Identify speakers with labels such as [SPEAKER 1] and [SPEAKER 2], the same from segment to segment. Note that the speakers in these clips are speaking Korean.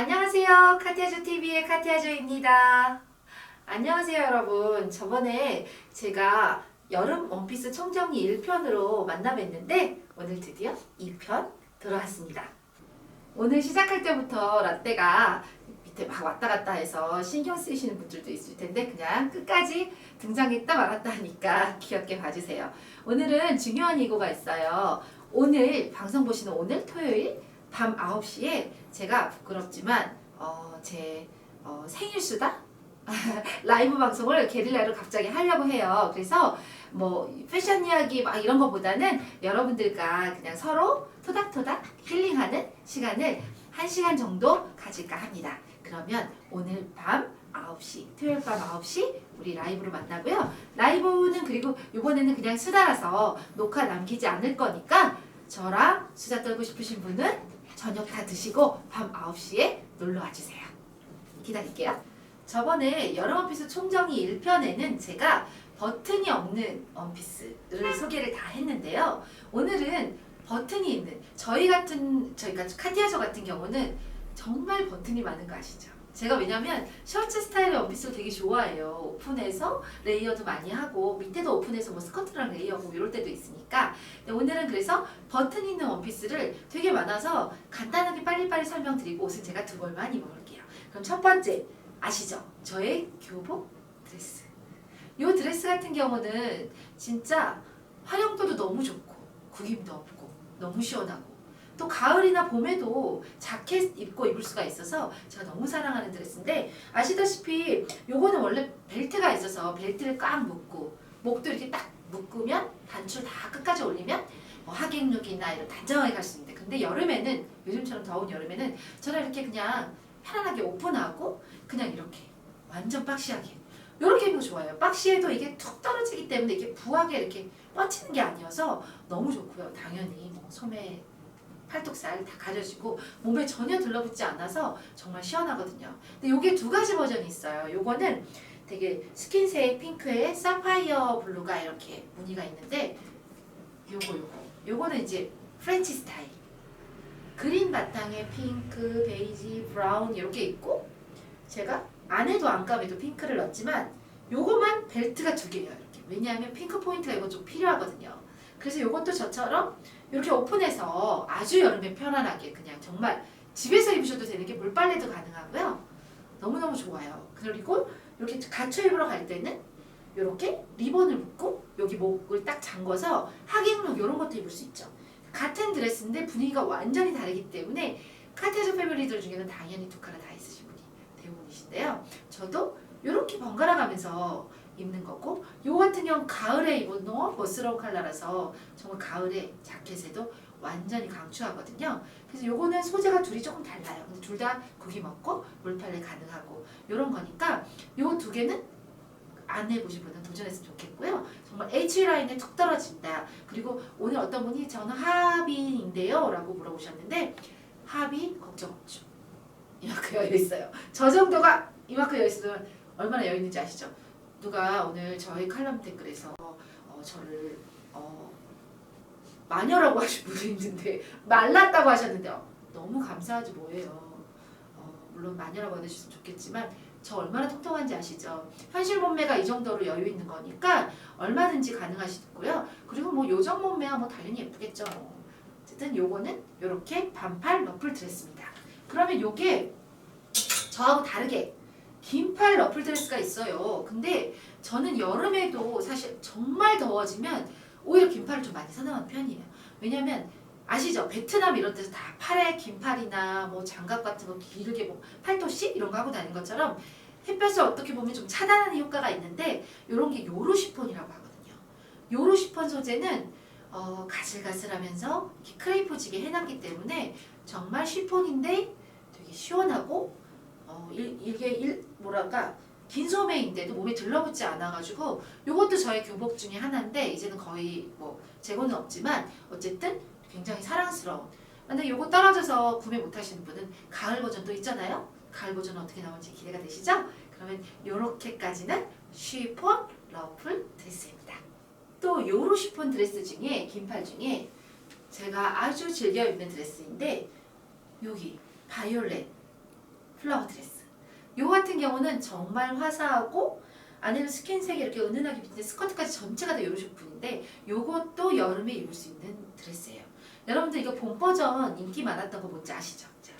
[SPEAKER 1] 안녕하세요. 카티아조 TV의 카티아조입니다. 안녕하세요, 여러분. 저번에 제가 여름 원피스 청정리 1편으로 만나 뵀는데 오늘 드디어 2편 들어왔습니다. 오늘 시작할 때부터 라떼가 밑에 막 왔다 갔다 해서 신경 쓰이시는 분들도 있을 텐데 그냥 끝까지 등장했다 말았다 하니까 귀엽게 봐주세요. 오늘은 중요한 예고가 있어요. 오늘 방송 보시는 오늘 토요일 밤 9시에 제가 부끄럽지만 어, 제 어, 생일 수다 라이브 방송을 게릴라로 갑자기 하려고 해요. 그래서 뭐 패션 이야기 막 이런 거보다는 여러분들과 그냥 서로 토닥토닥 힐링하는 시간을 1시간 정도 가질까 합니다. 그러면 오늘 밤 9시, 토요일 밤 9시 우리 라이브로 만나고요. 라이브는 그리고 이번에는 그냥 수다라서 녹화 남기지 않을 거니까 저랑 수다 떨고 싶으신 분은 저녁 다 드시고 밤 9시에 놀러 와주세요. 기다릴게요. 저번에 여름 원피스 총정리 1편에는 제가 버튼이 없는 원피스를 소개를 다 했는데요. 오늘은 버튼이 있는 저희 같은 저희가 카티아저 같은 경우는 정말 버튼이 많은 거 아시죠? 제가 왜냐면 셔츠 스타일의 원피스를 되게 좋아해요. 오픈해서 레이어도 많이 하고 밑에도 오픈해서 뭐 스커트랑 레이어고 이럴 때도 있으니까 오늘은 그래서 버튼 있는 원피스를 되게 많아서 간단하게 빨리빨리 설명드리고 옷은 제가 두 벌만 입어볼게요. 그럼 첫 번째 아시죠? 저의 교복 드레스. 이 드레스 같은 경우는 진짜 활용도도 너무 좋고 구김도 없고 너무 시원하고 또 가을이나 봄에도 자켓 입고 입을 수가 있어서 제가 너무 사랑하는 드레스인데 아시다시피 요거는 원래 벨트가 있어서 벨트를 꽉 묶고 목도 이렇게 딱 묶으면 단추 다 끝까지 올리면 뭐 하객룩이나 이런 단정하게 갈 수 있는데 근데 여름에는 요즘처럼 더운 여름에는 저는 이렇게 그냥 편안하게 오픈하고 그냥 이렇게 완전 박시하게 이렇게 입으면 좋아요. 박시해도 이게 툭 떨어지기 때문에 이게 부하게 이렇게 뻗치는 게 아니어서 너무 좋고요. 당연히 뭐 소매 팔뚝살 다 가려지고 몸에 전혀 들러붙지 않아서 정말 시원하거든요. 근데 요게 두 가지 버전이 있어요. 요거는 되게 스킨색 핑크에 사파이어 블루가 이렇게 무늬가 있는데 요거 요거 요거는 이제 프렌치 스타일 그린 바탕에 핑크, 베이지, 브라운 이렇게 있고 제가 안에도 안감에도 핑크를 넣었지만 요거만 벨트가 두 개예요 이렇게 왜냐하면 핑크 포인트가 이거 좀 필요하거든요 그래서 요것도 저처럼 이렇게 오픈해서 아주 여름에 편안하게 그냥 정말 집에서 입으셔도 되는 게 물빨래도 가능하고요. 너무너무 좋아요. 그리고 이렇게 갖춰 입으러 갈 때는 이렇게 리본을 묶고 여기 목을 딱 잠궈서 하객룩 이런 것도 입을 수 있죠. 같은 드레스인데 분위기가 완전히 다르기 때문에 카테즈 패밀리들 중에는 당연히 두 컬러 다 있으신 분이 대부분이신데요. 저도 이렇게 번갈아 가면서 입는 거고 요 같은 경우 가을에 입은 너무 멋스러운 컬러라서 정말 가을에 자켓에도 완전히 강추하거든요. 그래서 요거는 소재가 둘이 조금 달라요. 근데 둘 다 구김 없고 물빨래 가능하고 요런 거니까 요 두 개는 안 해보신 분은 도전했으면 좋겠고요. 정말 H 라인에 툭 떨어진다. 그리고 오늘 어떤 분이 저는 하빈인데요 라고 물어보셨는데 하빈 걱정 없죠. 이만큼 여유 있어요. 저 정도가 이만큼 여유 있으면 얼마나 여유 있는지 아시죠? 누가 오늘 저희 칼럼 댓글에서 어, 저를 어, 마녀라고 하신 분이 있는데 말랐다고 하셨는데 어, 너무 감사하지 뭐예요. 어, 물론 마녀라고 해주셨으면 좋겠지만 저 얼마나 통통한지 아시죠? 현실 몸매가 이 정도로 여유 있는 거니까 얼마든지 가능하시고요. 그리고 뭐 요정 몸매야 뭐 당연히 예쁘겠죠. 어쨌든 요거는 요렇게 반팔 러플 드레스입니다. 그러면 요게 저하고 다르게 긴팔 러플 드레스가 있어요. 근데 저는 여름에도 사실 정말 더워지면 오히려 긴팔을 좀 많이 선호하는 편이에요. 왜냐면 아시죠? 베트남 이런 데서 다 팔에 긴팔이나 뭐 장갑 같은 거 길게 뭐 팔토시 이런 거 하고 다니는 것처럼 햇볕을 어떻게 보면 좀 차단하는 효과가 있는데 이런 게 요로 시폰이라고 하거든요. 요로 시폰 소재는 어, 가슬가슬하면서 크레이프지게 해놨기 때문에 정말 시폰인데 되게 시원하고 어, 일, 이게 일, 뭐랄까 긴 소매인데도 몸에 들러붙지 않아가지고 요것도 저의 교복 중에 하나인데 이제는 거의 뭐 재고는 없지만 어쨌든 굉장히 사랑스러운 근데 요거 떨어져서 구매 못하시는 분은 가을 버전도 있잖아요 가을 버전은 어떻게 나올지 기대가 되시죠? 그러면 요렇게까지는 쉬폰 러플 드레스입니다 또 요로 쉬폰 드레스 중에 긴팔 중에 제가 아주 즐겨 입는 드레스인데 여기 바이올렛 플라워 드레스. 요 같은 경우는 정말 화사하고 안에는 스킨색이 이렇게 은은하게 비치는데 스커트까지 전체가 다 이런 식품인데 요것도 여름에 입을 수 있는 드레스예요. 여러분들 이거 봄 버전 인기 많았던 거 뭔지 아시죠? 자,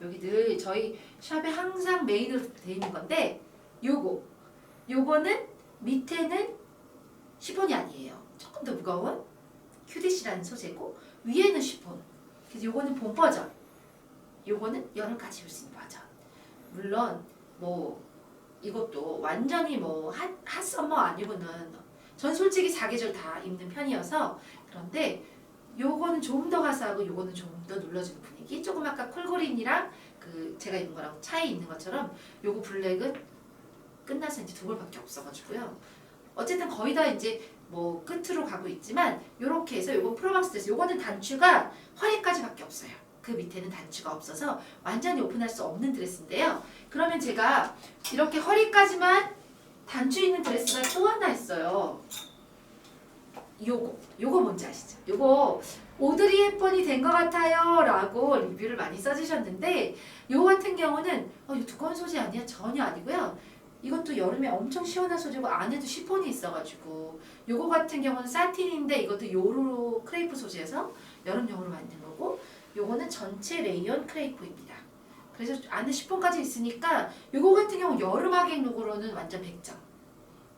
[SPEAKER 1] 여기 늘 저희 샵에 항상 메인으로 돼 있는 건데 요거 요거는 밑에는 시폰이 아니에요. 조금 더 무거운 큐디시라는 소재고 위에는 시폰. 그래서 요거는 봄 버전. 요거는 여름까지 입을 수 있는 버전. 물론 뭐 이것도 완전히 뭐 핫, 핫서머 아니고는 전 솔직히 사계절 다 입는 편이어서 그런데 요거는 좀더 화사하고 요거는 좀 더 눌러주는 분위기. 조금 아까 콜그린이랑 그 제가 입은 거랑 차이 있는 것처럼 요거 블랙은 끝나서 이제 두 벌밖에 없어가지고요. 어쨌든 거의 다 이제 뭐 끝으로 가고 있지만 요렇게 해서 요건 프로방스 드레스 요거는 단추가 허리까지밖에 없어요 그 밑에는 단추가 없어서 완전히 오픈할 수 없는 드레스인데요 그러면 제가 이렇게 허리까지만 단추 있는 드레스가 또 하나 있어요. 요거, 요거 뭔지 아시죠? 요거 오드리 헵번이 된 것 같아요 라고 리뷰를 많이 써주셨는데 요거 같은 경우는 어, 이거 두꺼운 소재 아니야? 전혀 아니고요. 이것도 여름에 엄청 시원한 소재고 안에도 시폰이 있어가지고 요거 같은 경우는 사틴인데 이것도 요로 크레이프 소재에서 여름용으로 만든 거고 요거는 전체 레이온 크레이프입니다. 그래서 안에 시폰까지 있으니까 요거 같은 경우 여름 하객 룩으로는 완전 100점.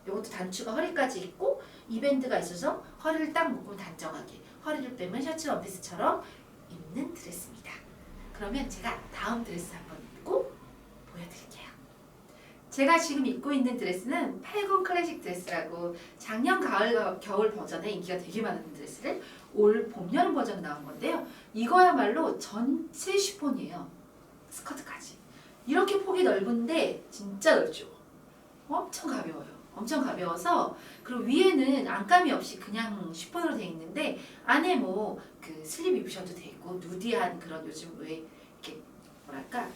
[SPEAKER 1] 요것도 단추가 허리까지 있고 이 밴드가 있어서 허리를 딱 묶으면 단정하게 허리를 빼면 셔츠 원피스처럼 입는 드레스입니다. 그러면 제가 다음 드레스 한번 입고. 제가 지금 입고 있는 드레스는 80 클래식 드레스라고 작년 가을 겨울 버전에 인기가 되게 많은 드레스를 올 봄 여름 버전 나온 건데요. 이거야말로 전체 시폰이에요. 스커트까지. 이렇게 폭이 넓은데 진짜 넓죠. 엄청 가벼워요. 엄청 가벼워서 그리고 위에는 안감이 없이 그냥 쉬폰으로 돼 있는데 안에 뭐 그 슬립 입으셔도 되고 누디한 그런 요즘 왜 이렇게 뭐랄까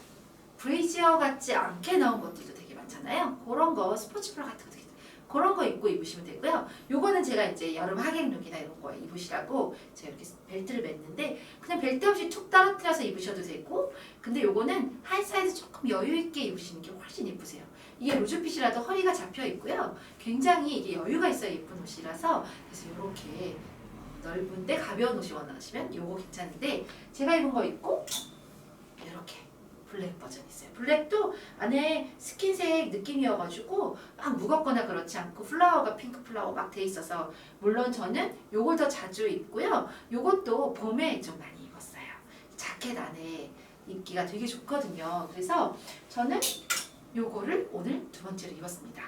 [SPEAKER 1] 브레이지어 같지 않게 나온 것들도 되게 많잖아요. 그런 거 스포츠 브라 같은 거 되게 그런 거 입고 입으시면 되고요. 요거는 제가 이제 여름 하객 룩이나 이런 거 입으시라고 제가 이렇게 벨트를 맸는데 그냥 벨트 없이 툭 떨어뜨려서 입으셔도 되고 근데 요거는 한 사이즈 조금 여유 있게 입으시는 게 훨씬 예쁘세요. 이게 루즈핏이라도 허리가 잡혀 있고요. 굉장히 이게 여유가 있어야 예쁜 옷이라서 그래서 이렇게 넓은데 가벼운 옷이 원하시면 요거 괜찮은데 제가 입은 거 입고 이렇게 블랙 버전 있어요. 블랙도 안에 스킨색 느낌이어가지고 막 무겁거나 그렇지 않고 플라워가 핑크 플라워 막 돼 있어서 물론 저는 요걸 더 자주 입고요. 요것도 봄에 좀 많이 입었어요. 자켓 안에 입기가 되게 좋거든요. 그래서 저는 요거를 오늘 두 번째로 입었습니다.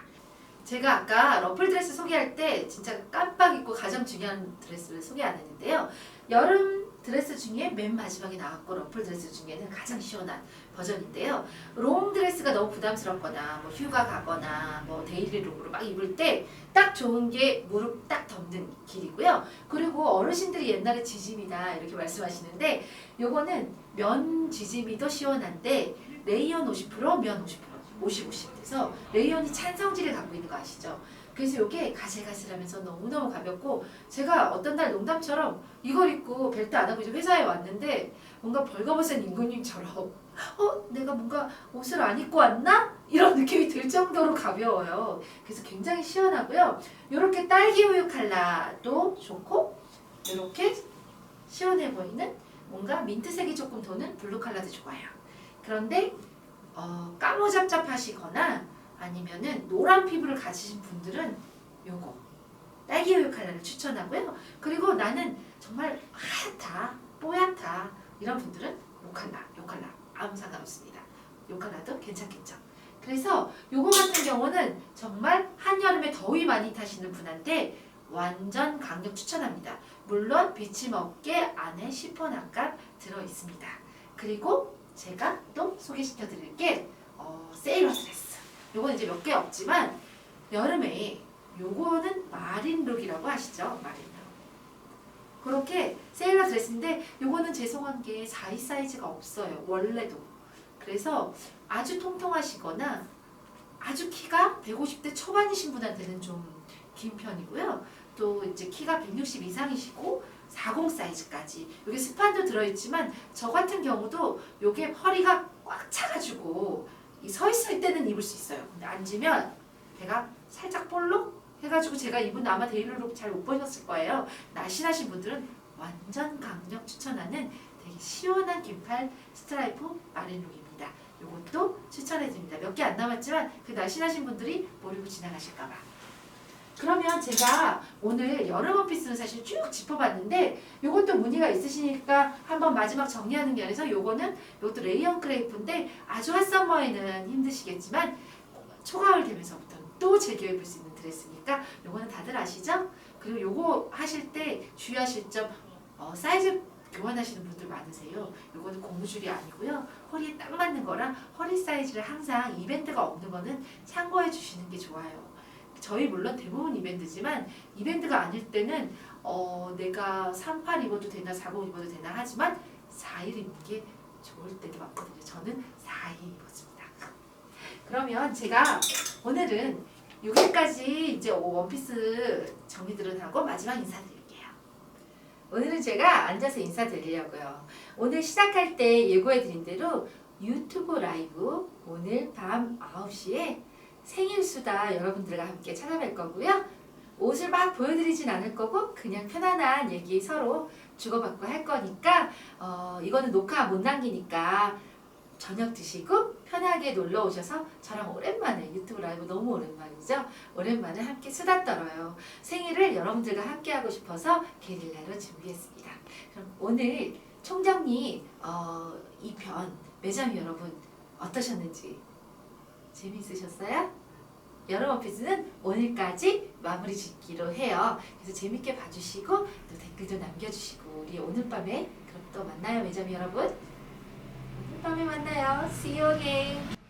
[SPEAKER 1] 제가 아까 러플 드레스 소개할 때 진짜 깜빡 잊고 가장 중요한 드레스를 소개 안 했는데요. 여름 드레스 중에 맨 마지막에 나왔고 러플 드레스 중에는 가장 시원한 버전인데요. 롱 드레스가 너무 부담스럽거나 뭐 휴가 가거나 뭐 데일리 룩으로 막 입을 때 딱 좋은 게 무릎 딱 덮는 길이고요. 그리고 어르신들이 옛날에 지짐이다 이렇게 말씀하시는데 요거는 면 지짐이 더 시원한데 레이언 50%, 면 50%, 50, 50 돼서 레이언이 찬 성질을 갖고 있는 거 아시죠? 그래서 이게 가슬가슬하면서 너무너무 가볍고 제가 어떤 날 농담처럼 이걸 입고 벨트 안 하고 이제 회사에 왔는데 뭔가 벌거벗은 임금님처럼 어? 내가 뭔가 옷을 안 입고 왔나? 이런 느낌이 들 정도로 가벼워요. 그래서 굉장히 시원하고요. 이렇게 딸기 우유 컬러도 좋고 이렇게 시원해 보이는 뭔가 민트색이 조금 도는 블루 컬러도 좋아요. 그런데 어, 까무잡잡하시거나 아니면은 노란 피부를 가지신 분들은 요거 딸기 우유 컬러를 추천하고요. 그리고 나는 정말 하얗다, 뽀얗다 이런 분들은 요 컬러, 요 컬러 아무 상관없습니다. 요 컬러도 괜찮겠죠. 그래서 요거 같은 경우는 정말 한여름에 더위 많이 타시는 분한테 완전 강력 추천합니다. 물론 비침 어깨 안에 시폰 안감 들어 있습니다. 그리고 제가 또 소개시켜 드릴 게 어, 세일러 드레스. 요건 이제 몇 개 없지만 여름에 요거는 마린 룩이라고 아시죠? 마린 룩. 그렇게 세일러 드레스인데 요거는 죄송한 게 42 사이즈가 없어요. 원래도. 그래서 아주 통통하시거나 아주 키가 150대 초반이신 분한테는 좀 긴 편이고요. 또 이제 키가 160 이상이시고 40 사이즈까지. 여기 스판도 들어있지만 저 같은 경우도 요게 허리가 꽉 차가지고 서 있을 때는 입을 수 있어요. 근데 앉으면 배가 살짝 볼록 해가지고 제가 입은 아마 데일리룩 잘 못 보셨을 거예요. 날씬하신 분들은 완전 강력 추천하는 되게 시원한 긴팔 스트라이프 마린룩입니다. 이것도 추천해드립니다. 몇 개 안 남았지만 그 날씬하신 분들이 모르고 지나가실까봐. 그러면 제가 오늘 여름 원피스는 사실 쭉 짚어봤는데 요것도 무늬가 있으시니까 한번 마지막 정리하는 면에서 요거는 요것도 레이언 크레이프인데 아주 핫서머에는 힘드시겠지만 초가을 되면서부터는 또 입을 수 있는 드레스니까 요거는 다들 아시죠? 그리고 요거 하실 때 주의하실 점 어, 사이즈 교환하시는 분들 많으세요. 요거는 고무줄이 아니고요. 허리에 딱 맞는 거랑 허리 사이즈를 항상 이벤트가 없는 거는 참고해 주시는 게 좋아요. 저희 물론 대부분 이벤트지만 이벤트가 아닐 때는 어, 내가 38 입어도 되나 40 입어도 되나 하지만 4일 입는 게 좋을 때도 많거든요. 저는 4일 입었습니다. 그러면 제가 오늘은 6일까지 이제 원피스 정리들은 하고 마지막 인사드릴게요. 오늘은 제가 앉아서 인사드리려고요. 오늘 시작할 때 예고해드린 대로 유튜브 라이브 오늘 밤 9시에 생일수다 여러분들과 함께 찾아뵐 거고요. 옷을 막 보여드리진 않을 거고 그냥 편안한 얘기 서로 주고받고 할 거니까 어, 이거는 녹화 못 남기니까 저녁 드시고 편하게 놀러 오셔서 저랑 오랜만에 유튜브 라이브 너무 오랜만이죠. 오랜만에 함께 수다 떨어요. 생일을 여러분들과 함께 하고 싶어서 게릴라로 준비했습니다. 그럼 오늘 총정리 어, 2편 매점 여러분 어떠셨는지 재미있으셨어요? 여름 원피스는 오늘까지 마무리 짓기로 해요. 그래서 재밌게 봐주시고 또 댓글도 남겨주시고 우리 오늘 밤에 그럼 또 만나요 매점 여러분. 오늘 밤에 만나요. See you again.